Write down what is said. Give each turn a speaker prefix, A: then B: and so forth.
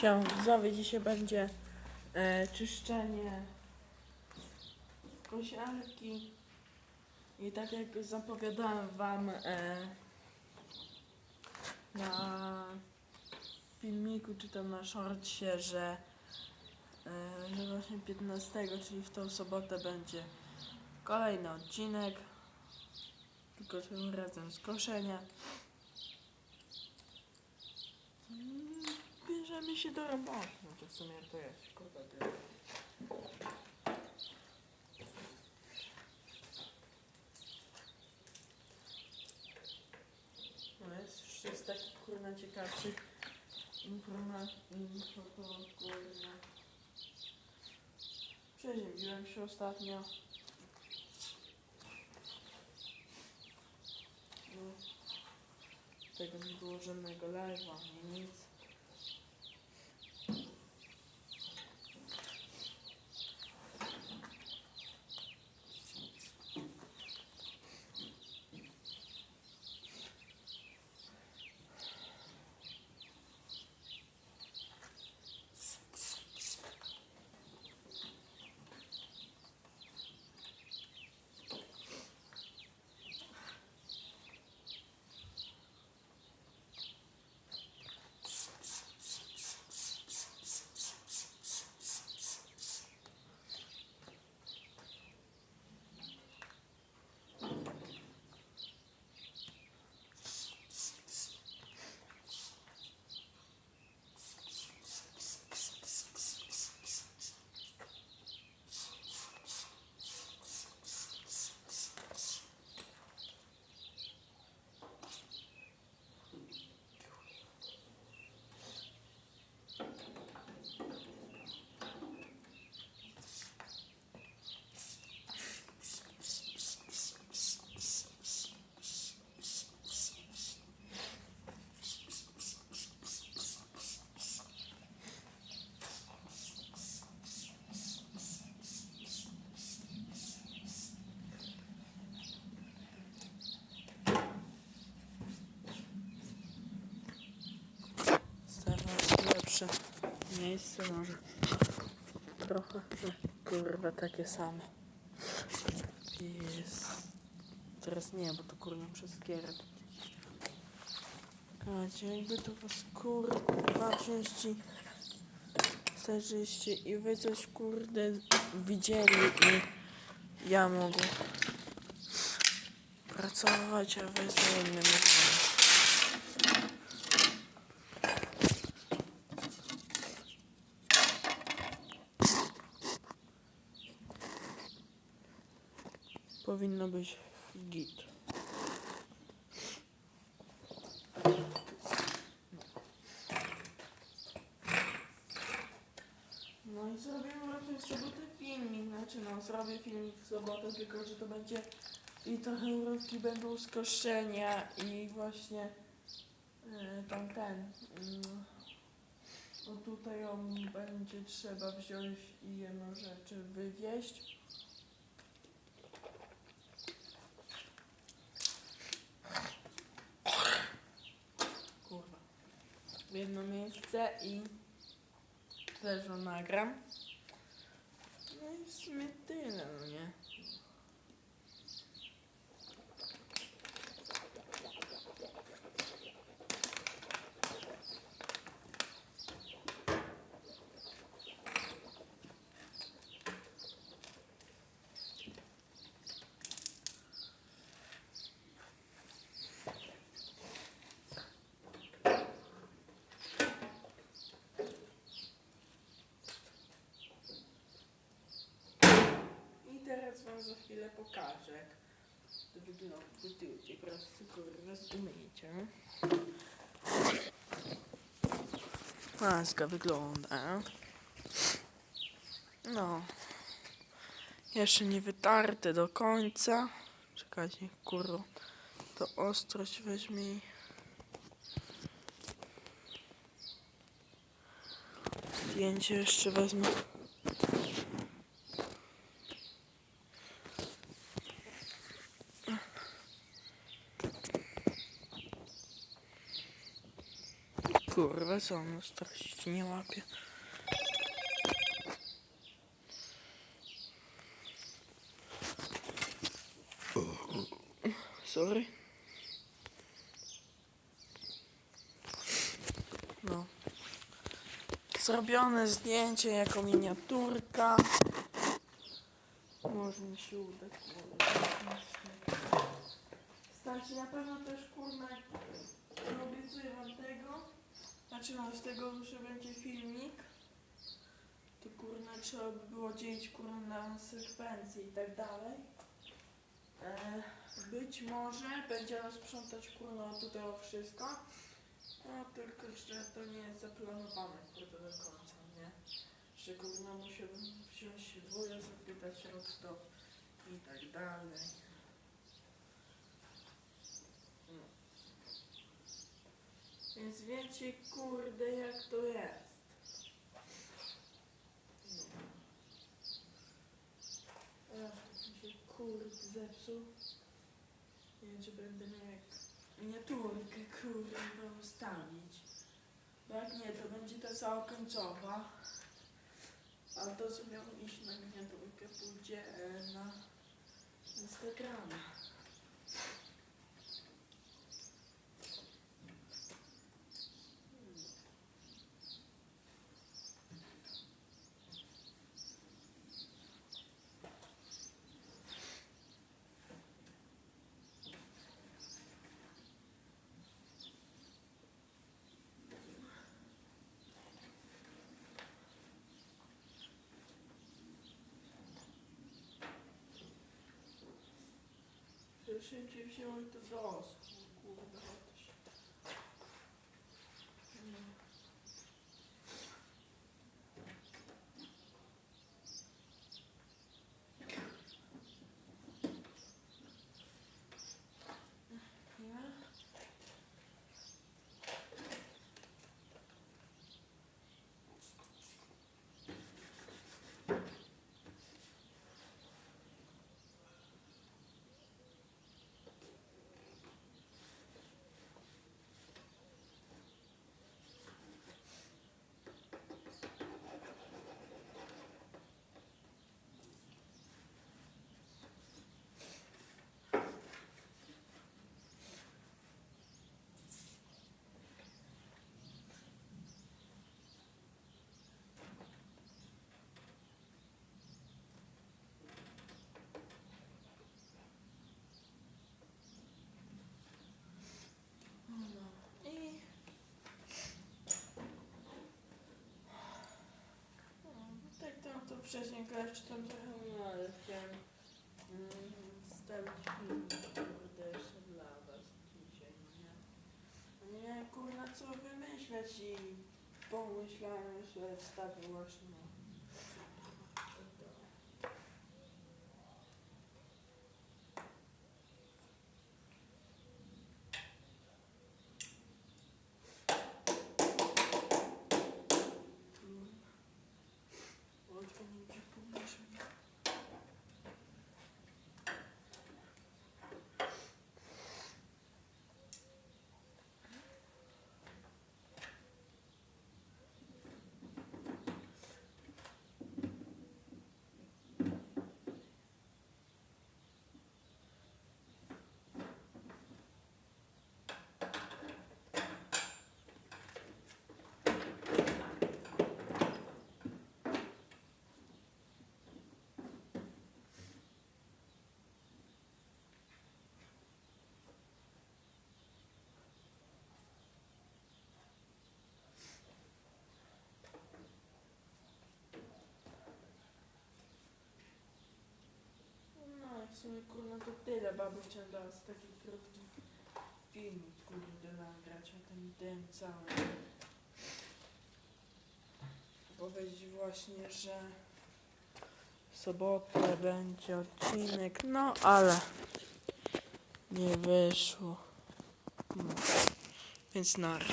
A: się widzowie, dzisiaj będzie e, czyszczenie kosiarki i tak jak zapowiadałem wam e, na filmiku czy tam na shortsie, że, e, że właśnie 15, czyli w tą sobotę będzie kolejny odcinek, tylko tym razem z koszenia. Mm, Bierzemy się do roboty. No to w sumie to jest. No jest jeszcze z takich kurna ciekawszych informacji, info kurna. Przeziębiłem się ostatnio. No. Tego nie było żadnego live'a, nic. Lepsze miejsce może. Trochę, że kurwa takie same. Jest... Teraz nie, bo to kurwa przez gierę. Słuchajcie, jakby to was kurwa części starzyście i wy coś kurde widzieli i ja mogę pracować, a wy sobie nie Powinno być git. No i zrobimy właśnie w sobotę filmik, znaczy no zrobię filmik w sobotę, tylko że to będzie i trochę urywki będą z i właśnie e, tam ten mm, o tutaj ją będzie trzeba wziąć i jedno rzeczy wywieźć. Kurwa. W jedno miejsce i też nagram. No i w sumie tyle, no nie? I teraz wam za chwilę pokażę, jak to wygląda. Po prostu kurwa zumyjcie. Maska wygląda. No. Jeszcze nie wytarte do końca. Czekajcie, kurwa. To ostrość weźmie. Zdjęcie jeszcze wezmę. Kurwa, co, no starości nie łapie. Sorry. No. Zrobione zdjęcie jako miniaturka. Może mi się uda. Starczy na pewno też kurna. Nie obiecuję wam tego. Znaczy no z tego już będzie filmik. To kurna trzeba by było dzielić kurna na sekwencje i tak dalej. E, być może będzie nas sprzątać kurna tutaj o wszystko. No tylko, że to nie jest zaplanowane kurde do końca, nie? Że kurna musiałbym wziąć wuja, zapytać rok to i tak dalej. Więc wiecie kurde jak to jest. Ech, mi się kurde zepsuł. Nie wiem, czy będę miał jak miniaturkę kurde ustawić. Bo jak nie, to będzie ta cała końcowa. A to, co miało iść na miniaturkę, pójdzie e, na Instagrama. Wzięło i to dorosło. Kurde, to się... Nie. Nie? No i... No, tak tam to wcześniej jeszcze tam trochę no, ale chciałem mm, wstawić film, kurde, jeszcze dla was dzisiaj, nie? No Nie kurna co wymyśleć i pomyślałem, że wstawię właśnie no. to. Łatwo mi będzie pomyśleć. No i w sumie kurna chciałem dla was taki krótki filmik kurde nagrać o tym tym całym. Powiedzieć właśnie, że w sobotę będzie odcinek, no ale nie wyszło. No. Więc nar.